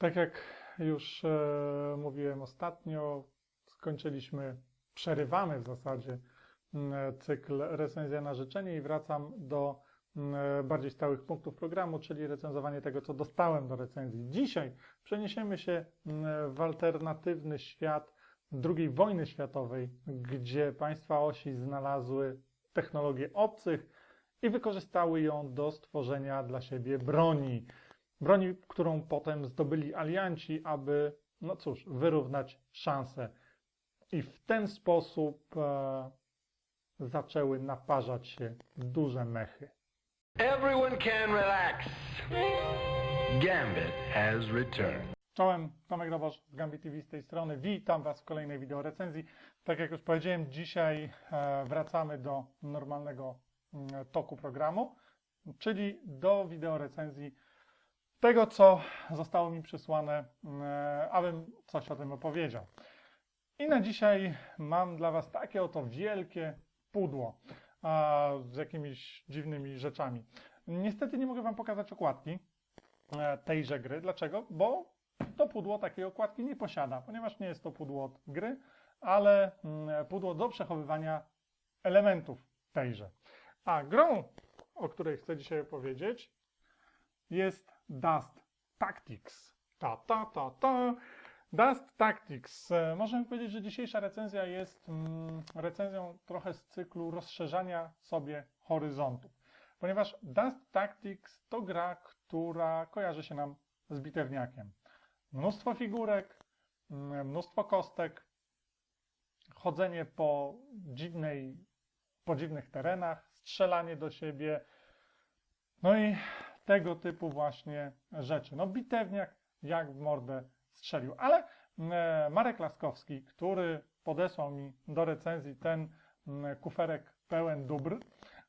Tak jak już e, mówiłem ostatnio, skończyliśmy, przerywamy w zasadzie m, cykl recenzja na życzenie i wracam do m, bardziej stałych punktów programu, czyli recenzowanie tego, co dostałem do recenzji. Dzisiaj przeniesiemy się w alternatywny świat II wojny światowej, gdzie państwa osi znalazły technologię obcych i wykorzystały ją do stworzenia dla siebie broni. Broni, którą potem zdobyli alianci, aby, no cóż, wyrównać szanse. I w ten sposób e, zaczęły naparzać się duże mechy. Everyone can relax. Gambit has returned. Czołem, Tomek Robosz z Gambit TV z tej strony. Witam Was w kolejnej wideo recenzji. Tak jak już powiedziałem, dzisiaj e, wracamy do normalnego mm, toku programu, czyli do wideo recenzji tego, co zostało mi przysłane, e, abym coś o tym opowiedział. I na dzisiaj mam dla Was takie oto wielkie pudło z jakimiś dziwnymi rzeczami. Niestety nie mogę Wam pokazać okładki e, tejże gry. Dlaczego? Bo to pudło takiej okładki nie posiada, ponieważ nie jest to pudło od gry, ale mm, pudło do przechowywania elementów tejże. A grą, o której chcę dzisiaj opowiedzieć, jest Dust Tactics. Ta, ta, ta, ta. Dust Tactics. E, Możemy powiedzieć, że dzisiejsza recenzja jest mm, recenzją trochę z cyklu rozszerzania sobie horyzontów. Ponieważ Dust Tactics to gra, która kojarzy się nam z bitewniakiem. Mnóstwo figurek, mm, mnóstwo kostek, chodzenie po dziwnej, po dziwnych terenach, strzelanie do siebie, no i tego typu właśnie rzeczy. No bitewniak jak w mordę strzelił. Ale e, Marek Laskowski, który podesłał mi do recenzji ten mm, kuferek pełen dóbr,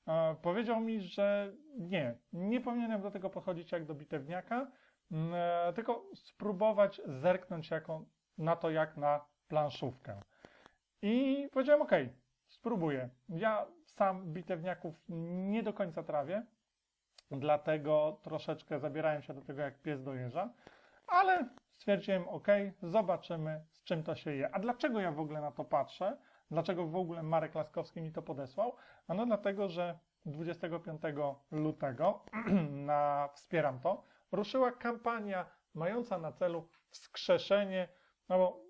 e, powiedział mi, że nie, nie powinienem do tego podchodzić jak do bitewniaka, mm, e, tylko spróbować zerknąć jako, na to jak na planszówkę. I powiedziałem, ok, spróbuję. Ja sam bitewniaków nie do końca trawię, dlatego troszeczkę zabierałem się do tego jak pies do jeża, ale stwierdziłem, ok, zobaczymy z czym to się je. A dlaczego ja w ogóle na to patrzę? Dlaczego w ogóle Marek Laskowski mi to podesłał? Ano dlatego, że 25 lutego na Wspieram to ruszyła kampania mająca na celu wskrzeszenie, no bo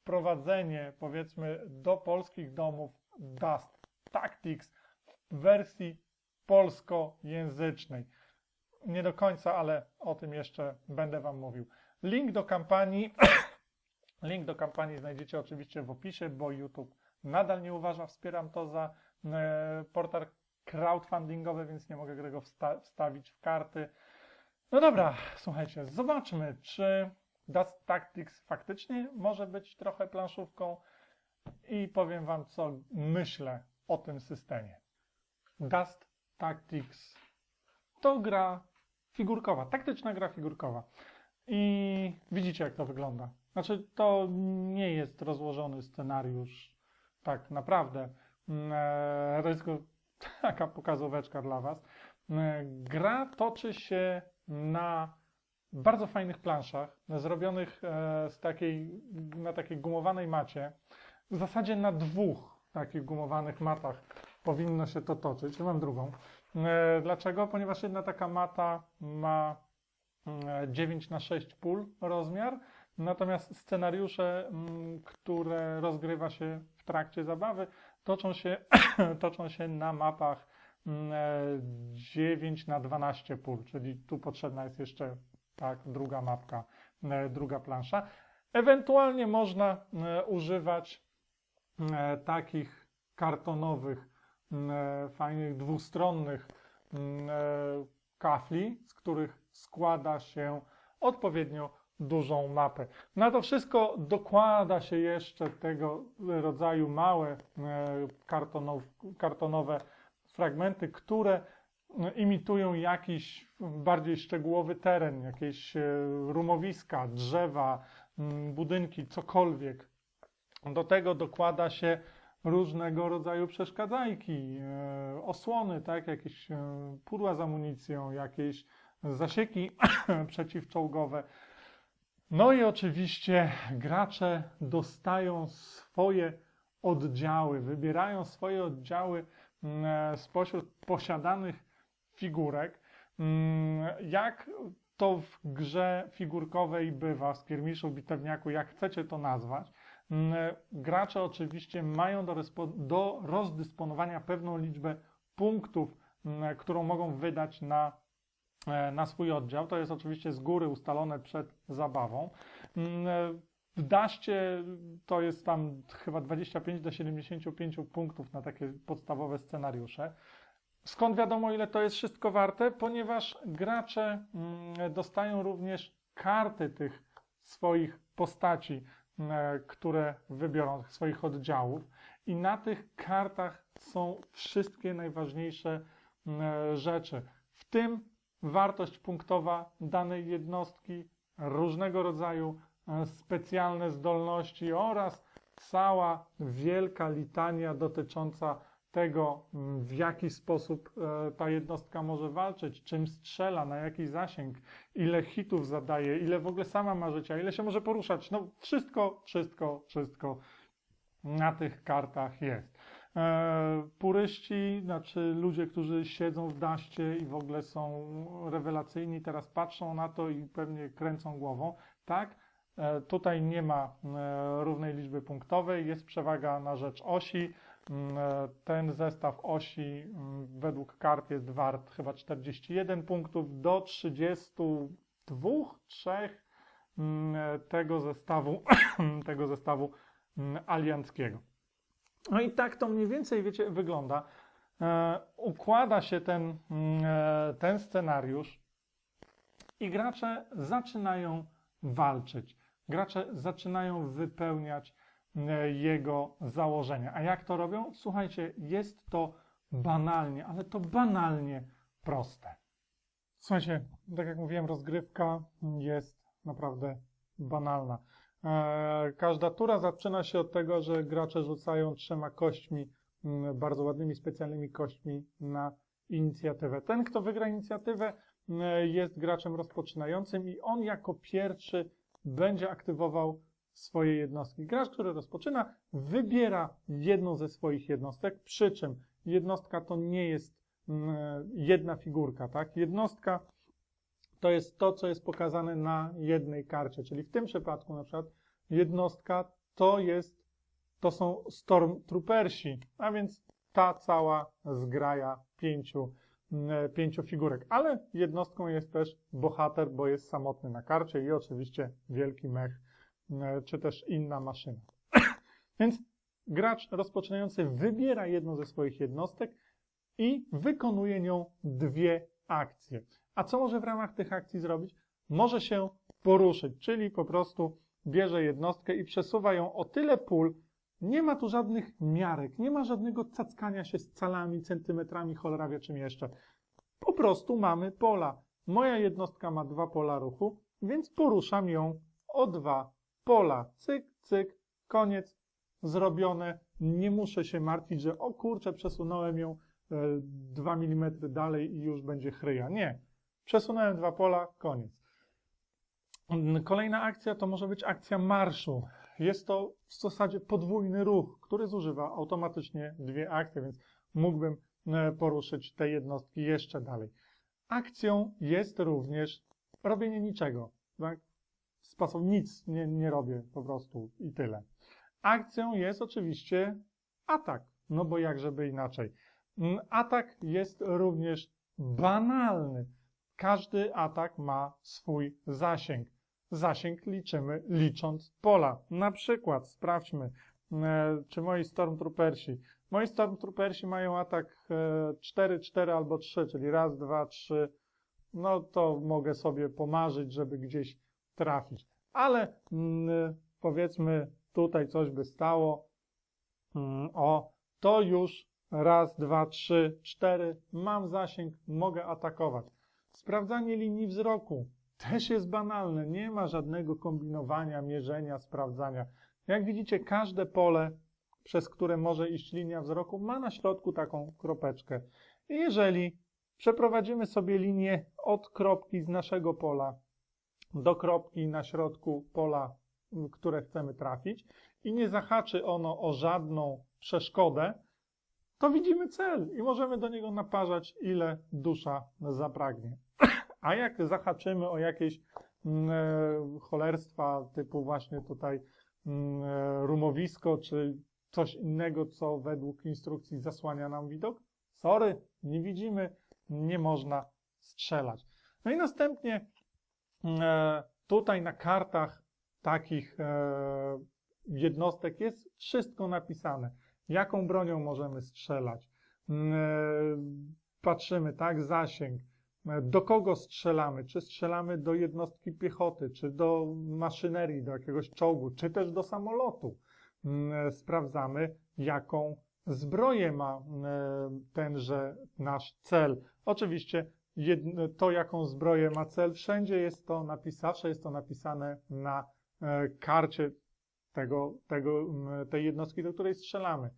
wprowadzenie powiedzmy do polskich domów Dust Tactics w wersji polskojęzycznej. Nie do końca, ale o tym jeszcze będę Wam mówił. Link do kampanii, link do kampanii znajdziecie oczywiście w opisie, bo YouTube nadal nie uważa, wspieram to za e, portal crowdfundingowy, więc nie mogę tego wsta- wstawić w karty. No dobra, słuchajcie, zobaczmy, czy Dust Tactics faktycznie może być trochę planszówką i powiem Wam, co myślę o tym systemie. Dust Tactics to gra figurkowa, taktyczna gra figurkowa. I widzicie, jak to wygląda. Znaczy, to nie jest rozłożony scenariusz tak naprawdę. Mm, e, To jest tylko taka pokazóweczka dla Was. Mm, Gra toczy się na bardzo fajnych planszach, zrobionych e, z takiej, na takiej gumowanej macie. W zasadzie na dwóch takich gumowanych matach powinno się to toczyć. Mam drugą. E, Dlaczego? Ponieważ jedna taka mata ma mm, 9 na 6 pól rozmiar, natomiast scenariusze, mm, które rozgrywa się w trakcie zabawy, toczą się, toczą się na mapach mm, e, 9 na 12 pól, czyli tu potrzebna jest jeszcze tak, druga mapka, e, druga plansza. Ewentualnie można używać takich kartonowych, fajnych dwustronnych m, e, kafli, z których składa się odpowiednio dużą mapę. Na to wszystko dokłada się jeszcze tego rodzaju małe e, kartonow, kartonowe fragmenty, które imitują jakiś bardziej szczegółowy teren, jakieś e, rumowiska, drzewa, budynki, cokolwiek. Do tego dokłada się różnego rodzaju przeszkadzajki, e, osłony, tak, jakieś e, pudła z amunicją, jakieś zasieki przeciwczołgowe. No i oczywiście gracze dostają swoje oddziały, wybierają swoje oddziały mm, spośród posiadanych figurek. Mm, Jak to w grze figurkowej bywa, z kiermiszu, bitewniaku, jak chcecie to nazwać, gracze oczywiście mają do, rozdysponowania pewną liczbę punktów, mm, którą mogą wydać na, e, na swój oddział. To jest oczywiście z góry ustalone przed zabawą. Mm, W Daście to jest tam chyba 25 do 75 punktów na takie podstawowe scenariusze. Skąd wiadomo, ile to jest wszystko warte? Ponieważ gracze mm, dostają również karty tych swoich postaci, mm, które wybiorą, swoich oddziałów, i na tych kartach są wszystkie najważniejsze mm, rzeczy, w tym wartość punktowa danej jednostki, różnego rodzaju e, specjalne zdolności oraz cała wielka litania dotycząca tego, w jaki sposób e, ta jednostka może walczyć, czym strzela, na jaki zasięg, ile hitów zadaje, ile w ogóle sama ma życia, ile się może poruszać. No wszystko, wszystko, wszystko na tych kartach jest. E, puryści, znaczy ludzie, którzy siedzą w daście i w ogóle są rewelacyjni, teraz patrzą na to i pewnie kręcą głową. Tak, e, tutaj nie ma równej liczby punktowej, jest przewaga na rzecz osi. Mm, e, Ten zestaw osi mm, według kart jest wart chyba 41 punktów do 32, 3 mm, e, tego zestawu, tego zestawu alianckiego. No i tak to mniej więcej, wiecie, wygląda. E, układa się ten, ten scenariusz i gracze zaczynają walczyć. Gracze zaczynają wypełniać jego założenia. A jak to robią? Słuchajcie, jest to banalnie, ale to banalnie proste. Słuchajcie, tak jak mówiłem, rozgrywka jest naprawdę banalna. E, Każda tura zaczyna się od tego, że gracze rzucają trzema kośćmi, bardzo ładnymi, specjalnymi kośćmi na inicjatywę. Ten, kto wygra inicjatywę, jest graczem rozpoczynającym i on jako pierwszy będzie aktywował swoje jednostki. Gracz, który rozpoczyna, wybiera jedną ze swoich jednostek, przy czym jednostka to nie jest mm, jedna figurka, tak? Jednostka to jest to, co jest pokazane na jednej karcie, czyli w tym przypadku na przykład jednostka to jest, to są Stormtroopersi, a więc ta cała zgraja pięciu, mm, pięciu figurek, ale jednostką jest też bohater, bo jest samotny na karcie i oczywiście wielki mech, czy też inna maszyna. Więc gracz rozpoczynający wybiera jedną ze swoich jednostek i wykonuje nią dwie akcje. A co może w ramach tych akcji zrobić? Może się poruszyć, czyli po prostu bierze jednostkę i przesuwa ją o tyle pól. Nie ma tu żadnych miarek, nie ma żadnego cackania się z calami, centymetrami, cholera wie czym jeszcze. Po prostu mamy pola. Moja jednostka ma dwa pola ruchu, więc poruszam ją o dwa pola. Cyk, cyk, koniec, zrobione. Nie muszę się martwić, że o kurczę, przesunąłem ją e, 2 mm dalej i już będzie chryja. Nie. Przesunąłem dwa pola, koniec. Kolejna akcja to może być akcja marszu. Jest to w zasadzie podwójny ruch, który zużywa automatycznie dwie akcje, więc mógłbym e, poruszyć te jednostki jeszcze dalej. Akcją jest również robienie niczego. Tak? Sposób nic nie, nie robię po prostu i tyle. Akcją jest oczywiście atak, no bo jak żeby inaczej. Mm, Atak jest również banalny. Każdy atak ma swój zasięg. Zasięg liczymy licząc pola. Na przykład sprawdźmy, e, czy moi Stormtroopersi. Moi Stormtroopersi mają atak e, 4, 4 albo 3, czyli raz, dwa, trzy. No to mogę sobie pomarzyć, żeby gdzieś trafić. Ale mm, powiedzmy tutaj coś by stało. Mm, o, to już raz, dwa, trzy, cztery. Mam zasięg, mogę atakować. Sprawdzanie linii wzroku też jest banalne. Nie ma żadnego kombinowania, mierzenia, sprawdzania. Jak widzicie, każde pole, przez które może iść linia wzroku, ma na środku taką kropeczkę. I jeżeli przeprowadzimy sobie linię od kropki z naszego pola do kropki na środku pola, które chcemy trafić i nie zahaczy ono o żadną przeszkodę, to widzimy cel i możemy do niego naparzać, ile dusza zapragnie. A jak zahaczymy o jakieś e, cholerstwa typu właśnie tutaj e, rumowisko, czy coś innego, co według instrukcji zasłania nam widok, sorry, nie widzimy, nie można strzelać. No i następnie tutaj na kartach takich e, jednostek jest wszystko napisane. Jaką bronią możemy strzelać? Mm, e, Patrzymy, tak, zasięg. E, Do kogo strzelamy? Czy strzelamy do jednostki piechoty, czy do maszynerii, do jakiegoś czołgu, czy też do samolotu? Mm, e, Sprawdzamy, jaką zbroję ma e, tenże nasz cel. Oczywiście jedno, to, jaką zbroję ma cel, wszędzie jest to napisane, jest to napisane na e, karcie tego, tego, tej jednostki, do której strzelamy.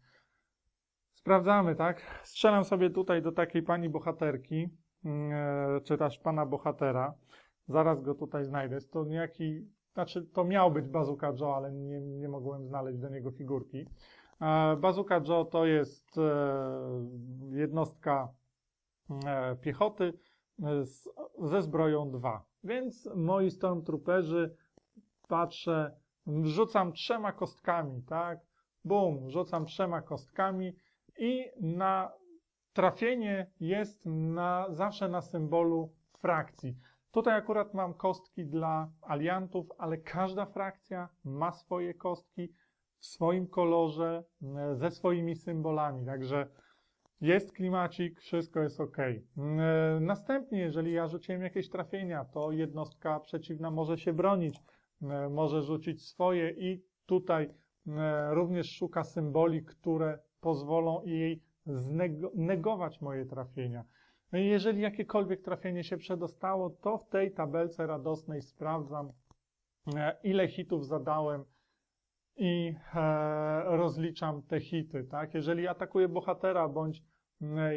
Sprawdzamy, tak? Strzelam sobie tutaj do takiej pani bohaterki, e, czy też pana bohatera. Zaraz go tutaj znajdę. Jest to niejaki, znaczy to miał być Bazooka Joe, ale nie, nie mogłem znaleźć do niego figurki. E, Bazooka Joe to jest jednostka piechoty e, z, ze zbroją 2. Więc moi stormtrooperzy, patrzę, rzucam trzema kostkami, tak? Bum, rzucam trzema kostkami i na trafienie jest na, zawsze na symbolu frakcji. Tutaj akurat mam kostki dla aliantów, ale każda frakcja ma swoje kostki w swoim kolorze, e, ze swoimi symbolami, także jest klimacik, wszystko jest ok. E, Następnie, jeżeli ja rzuciłem jakieś trafienia, to jednostka przeciwna może się bronić, e, może rzucić swoje i tutaj e, również szuka symboli, które pozwolą jej znegować moje trafienia. No jeżeli jakiekolwiek trafienie się przedostało, to w tej tabelce radosnej sprawdzam, ile hitów zadałem i rozliczam te hity. Tak? Jeżeli atakuję bohatera bądź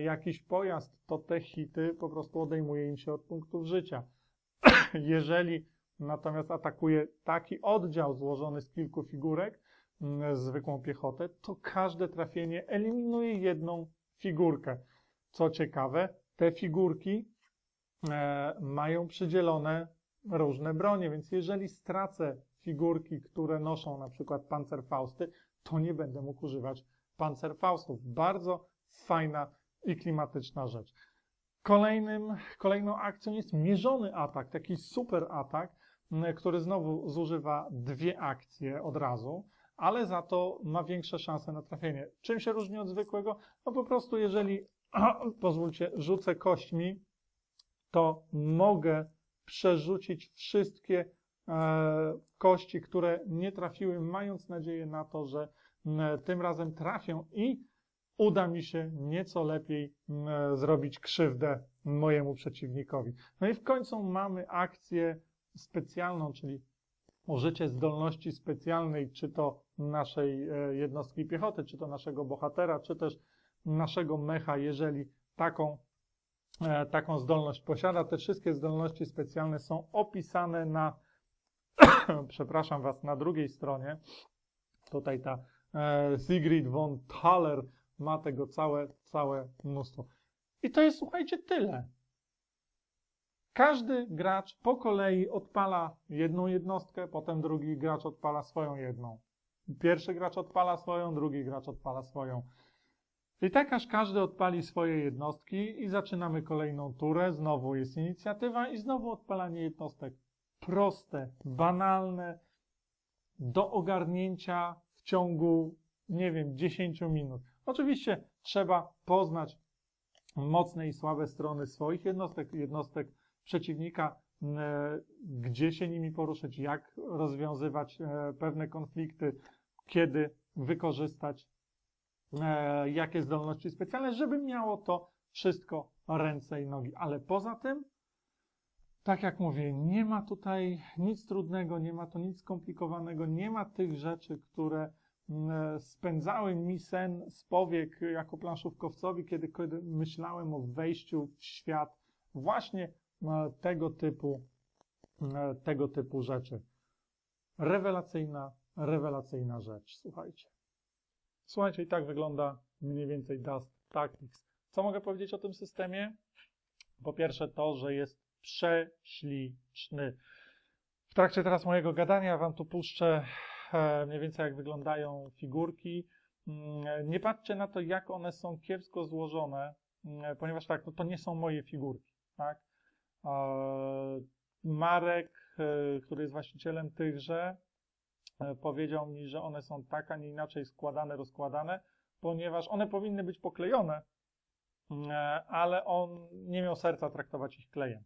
jakiś pojazd, to te hity po prostu odejmuje im się od punktów życia. Jeżeli natomiast atakuję taki oddział złożony z kilku figurek, zwykłą piechotę, to każde trafienie eliminuje jedną figurkę. Co ciekawe, te figurki e, mają przydzielone różne bronie, więc jeżeli stracę figurki, które noszą na przykład pancerfausty, to nie będę mógł używać pancerfaustów. Bardzo fajna i klimatyczna rzecz. Kolejnym, kolejną akcją jest mierzony atak, taki super atak, który znowu zużywa dwie akcje od razu, ale za to ma większe szanse na trafienie. Czym się różni od zwykłego? No po prostu jeżeli, pozwólcie, rzucę kośćmi, to mogę przerzucić wszystkie e, kości, które nie trafiły, mając nadzieję na to, że tym razem trafią i uda mi się nieco lepiej m, zrobić krzywdę mojemu przeciwnikowi. No i w końcu mamy akcję specjalną, czyli użycie zdolności specjalnej, czy to naszej e, jednostki piechoty, czy to naszego bohatera, czy też naszego mecha, jeżeli taką, e, taką zdolność posiada. Te wszystkie zdolności specjalne są opisane na, przepraszam Was, na drugiej stronie. Tutaj ta e, Sigrid von Thaler ma tego całe, całe mnóstwo. I to jest, słuchajcie, tyle. Każdy gracz po kolei odpala jedną jednostkę, potem drugi gracz odpala swoją jedną. Pierwszy gracz odpala swoją, drugi gracz odpala swoją. I tak aż każdy odpali swoje jednostki i zaczynamy kolejną turę. Znowu jest inicjatywa i znowu odpalanie jednostek. Proste, banalne, do ogarnięcia w ciągu, nie wiem, 10 minut. Oczywiście trzeba poznać mocne i słabe strony swoich jednostek, jednostek przeciwnika, e, gdzie się nimi poruszyć, jak rozwiązywać e, pewne konflikty, kiedy wykorzystać e, jakie zdolności specjalne, żeby miało to wszystko ręce i nogi. Ale poza tym, tak jak mówię, nie ma tutaj nic trudnego, nie ma to nic skomplikowanego, nie ma tych rzeczy, które spędzały mi sen z powiek jako planszówkowcowi, kiedy, myślałem o wejściu w świat właśnie e, tego typu e, tego typu rzeczy. Rewelacyjna, rewelacyjna rzecz, słuchajcie. Słuchajcie, i tak wygląda mniej więcej Dust Tactics. Co mogę powiedzieć o tym systemie? Po pierwsze to, że jest prześliczny. W trakcie teraz mojego gadania wam tu puszczę e, mniej więcej jak wyglądają figurki. Mm, Nie patrzcie na to, jak one są kiepsko złożone, mm, ponieważ tak, no to nie są moje figurki, tak? E, Marek, e, który jest właścicielem tychże, e, powiedział mi, że one są tak, a nie inaczej składane, rozkładane, ponieważ one powinny być poklejone, mm, ale on nie miał serca traktować ich klejem.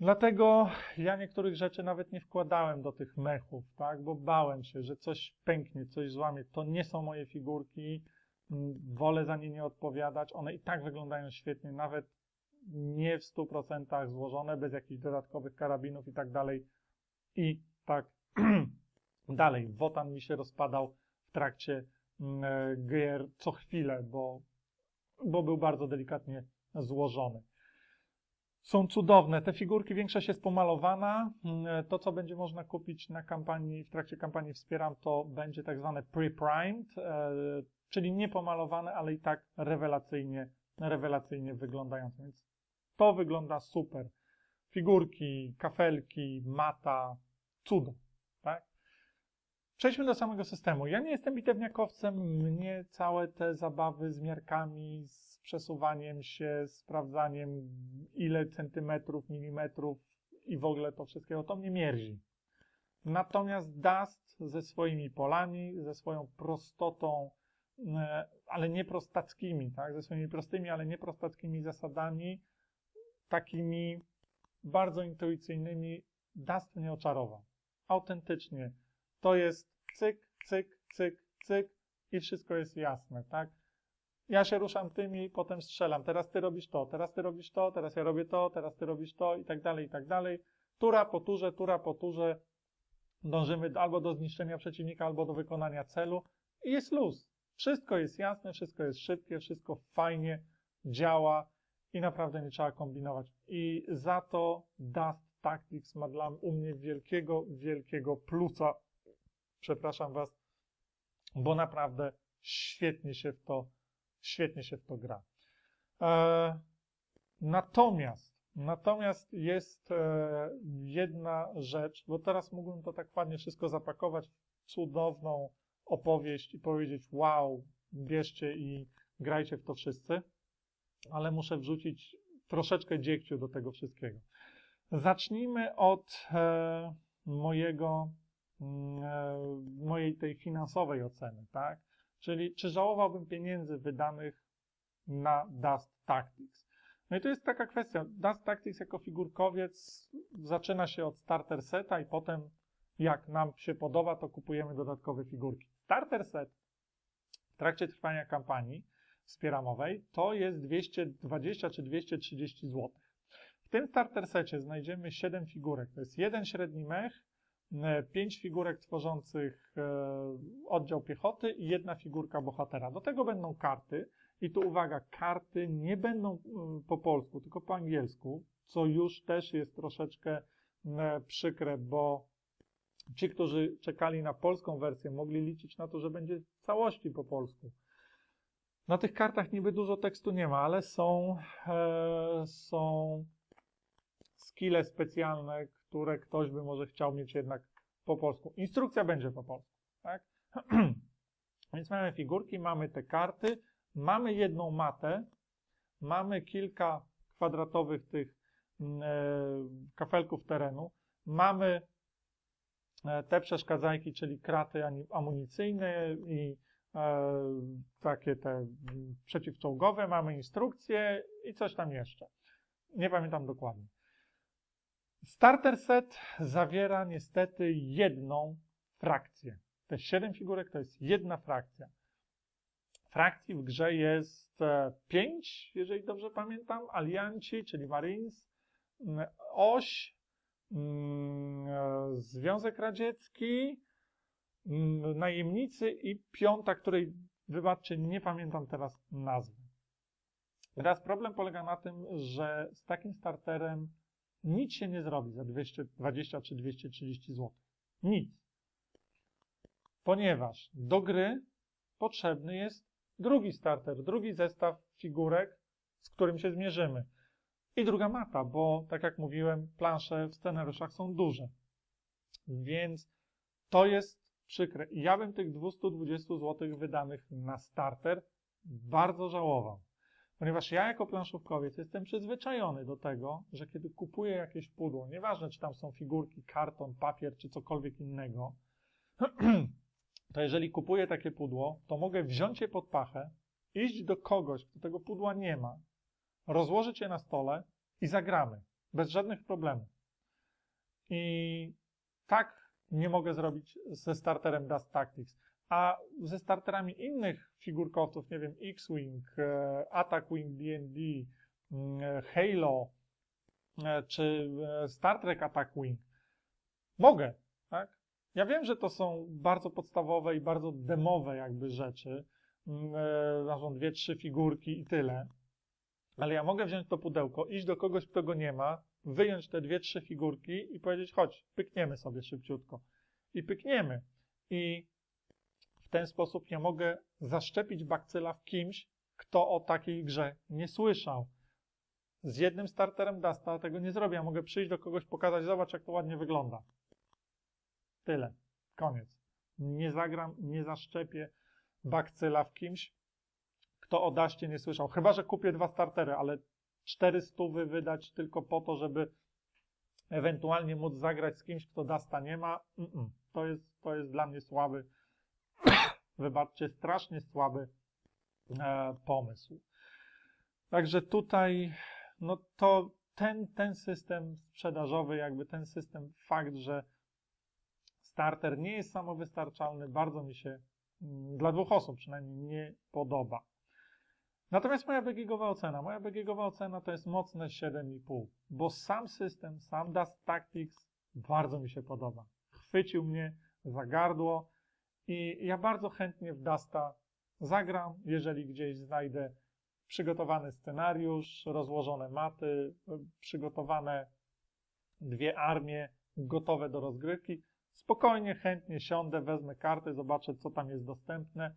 Dlatego ja niektórych rzeczy nawet nie wkładałem do tych mechów, tak, bo bałem się, że coś pęknie, coś złamie. To nie są moje figurki, mm, wolę za nie nie odpowiadać. One i tak wyglądają świetnie, nawet nie w 100% złożone, bez jakichś dodatkowych karabinów i tak dalej. I tak dalej. Wotan mi się rozpadał w trakcie mm, e, gier co chwilę, bo, bo był bardzo delikatnie złożony. Są cudowne. Te figurki, większość jest pomalowana. Mm, To, co będzie można kupić na kampanii, w trakcie kampanii Wspieram, to będzie tak zwane pre-primed, e, czyli nie pomalowane, ale i tak rewelacyjnie, rewelacyjnie wyglądające. Więc to wygląda super. Figurki, kafelki, mata, cudo, tak? Przejdźmy do samego systemu. Ja nie jestem bitewniakowcem, mnie całe te zabawy z miarkami, z przesuwaniem się, sprawdzaniem ile centymetrów, milimetrów i w ogóle to wszystkiego, to mnie mierzi. Natomiast Dust ze swoimi polami, ze swoją prostotą, e, ale nie prostackimi, tak? ze swoimi prostymi, ale nie prostackimi zasadami, takimi bardzo intuicyjnymi, Dust mnie oczarował. Autentycznie. To jest cyk, cyk, cyk, cyk i wszystko jest jasne, tak? Ja się ruszam tymi, potem strzelam. Teraz ty robisz to, teraz ty robisz to, teraz ja robię to, teraz ty robisz to i tak dalej, i tak dalej. Tura po turze, tura po turze. Dążymy albo do zniszczenia przeciwnika, albo do wykonania celu i jest luz. Wszystko jest jasne, wszystko jest szybkie, wszystko fajnie działa i naprawdę nie trzeba kombinować. I za to Dust Tactics ma dla u mnie wielkiego, wielkiego plusa. Przepraszam Was, bo naprawdę świetnie się w to, świetnie się w to gra. E, natomiast, natomiast jest e, jedna rzecz, bo teraz mógłbym to tak ładnie wszystko zapakować w cudowną opowieść i powiedzieć, wow, bierzcie i grajcie w to wszyscy, ale muszę wrzucić troszeczkę dziegciu do tego wszystkiego. Zacznijmy od e, mojego, mojej tej finansowej oceny, tak? Czyli czy żałowałbym pieniędzy wydanych na Dust Tactics? No i to jest taka kwestia. Dust Tactics jako figurkowiec zaczyna się od starter seta i potem jak nam się podoba, to kupujemy dodatkowe figurki. Starter set w trakcie trwania kampanii wspieramowej to jest 220 czy 230 zł. W tym starter secie znajdziemy 7 figurek. To jest jeden średni mech, 5 figurek tworzących e, oddział piechoty i jedna figurka bohatera. Do tego będą karty i tu uwaga, karty nie będą e, po polsku, tylko po angielsku, co już też jest troszeczkę e, przykre, bo ci, którzy czekali na polską wersję, mogli liczyć na to, że będzie w całości po polsku. Na tych kartach niby dużo tekstu nie ma, ale są, e, są skille specjalne, które ktoś by może chciał mieć jednak po polsku. Instrukcja będzie po polsku, tak? Więc mamy figurki, mamy te karty, mamy jedną matę, mamy kilka kwadratowych tych mm, e, kafelków terenu, mamy e, te przeszkadzajki, czyli kraty amunicyjne i e, takie te mm, przeciwczołgowe, mamy instrukcje i coś tam jeszcze. Nie pamiętam dokładnie. Starter set zawiera niestety jedną frakcję. Te 7 figurek to jest jedna frakcja. Frakcji w grze jest 5, jeżeli dobrze pamiętam. Alianci, czyli Marines, Oś, e, Związek Radziecki, Najemnicy i piąta, której, wybaczcie, nie pamiętam teraz nazwy. Teraz problem polega na tym, że z takim starterem nic się nie zrobi za 220 czy 230 zł. Nic. Ponieważ do gry potrzebny jest drugi starter, drugi zestaw figurek, z którym się zmierzymy. I druga mapa, bo tak jak mówiłem, plansze w scenariuszach są duże. Więc to jest przykre. Ja bym tych 220 zł wydanych na starter bardzo żałował. Ponieważ ja jako planszówkowiec jestem przyzwyczajony do tego, że kiedy kupuję jakieś pudło, nieważne czy tam są figurki, karton, papier czy cokolwiek innego, to jeżeli kupuję takie pudło, to mogę wziąć je pod pachę, iść do kogoś, kto tego pudła nie ma, rozłożyć je na stole i zagramy. Bez żadnych problemów. I tak nie mogę zrobić ze starterem Dust Tactics. A ze starterami innych figurkowców, nie wiem, X-Wing, e, Attack Wing D&D, mm, Halo, e, czy e, Star Trek Attack Wing, mogę, tak? Ja wiem, że to są bardzo podstawowe i bardzo demowe jakby rzeczy. Mm, są dwie, trzy figurki i tyle. Ale ja mogę wziąć to pudełko, iść do kogoś, kto go nie ma, wyjąć te dwie, trzy figurki i powiedzieć, chodź, pykniemy sobie szybciutko. I pykniemy. I ten sposób ja mogę zaszczepić bakcyla w kimś, kto o takiej grze nie słyszał. Z jednym starterem Dasta tego nie zrobię. Ja mogę przyjść do kogoś, pokazać, zobacz jak to ładnie wygląda. Tyle. Koniec. Nie zagram, nie zaszczepię bakcyla w kimś, kto o Daście nie słyszał. Chyba, że kupię dwa startery, ale 400 wydać tylko po to, żeby ewentualnie móc zagrać z kimś, kto Dasta nie ma. Mm-mm. To, jest, to jest dla mnie słaby, wybaczcie, strasznie słaby e, pomysł. Także tutaj, no to ten, ten system sprzedażowy, jakby ten system, fakt, że starter nie jest samowystarczalny, bardzo mi się mm, dla dwóch osób przynajmniej nie podoba. Natomiast moja BGGowa ocena, moja BGGowa ocena to jest mocne 7,5, bo sam system, sam Dust Tactics bardzo mi się podoba. Chwycił mnie za gardło i ja bardzo chętnie w Dusta zagram, jeżeli gdzieś znajdę przygotowany scenariusz, rozłożone maty, przygotowane dwie armie gotowe do rozgrywki. Spokojnie, chętnie siądę, wezmę karty, zobaczę, co tam jest dostępne.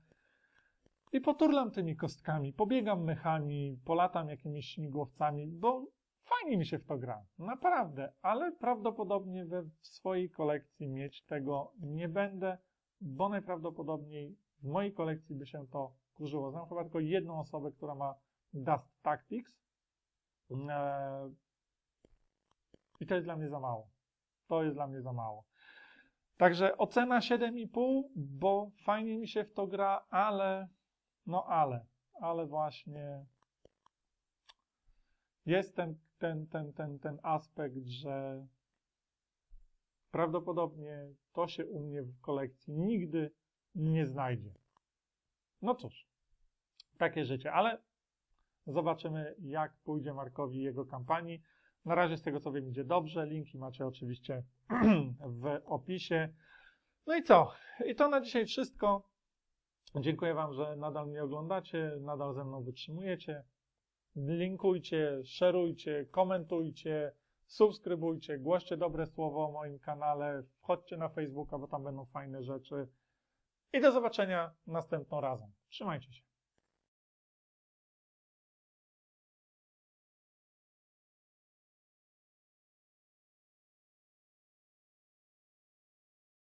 I poturlam tymi kostkami, pobiegam mechani, polatam jakimiś śmigłowcami, bo fajnie mi się w to gra, naprawdę, ale prawdopodobnie we w swojej kolekcji mieć tego nie będę, bo najprawdopodobniej w mojej kolekcji by się to kurzyło. Znam chyba tylko jedną osobę, która ma Dust Tactics eee, i to jest dla mnie za mało. To jest dla mnie za mało. Także ocena 7,5, bo fajnie mi się w to gra, ale, no ale, ale właśnie jest ten, ten, ten, ten, ten aspekt, że prawdopodobnie to się u mnie w kolekcji nigdy nie znajdzie. No cóż, takie życie, ale zobaczymy, jak pójdzie Markowi jego kampanii. Na razie z tego co wiem idzie dobrze. Linki macie oczywiście w opisie. No i co? I to na dzisiaj wszystko. Dziękuję Wam, że nadal mnie oglądacie, nadal ze mną wytrzymujecie. Linkujcie, szerujcie, komentujcie, subskrybujcie, głoście dobre słowo o moim kanale, wchodźcie na Facebooka, bo tam będą fajne rzeczy. I do zobaczenia następnym razem. Trzymajcie się.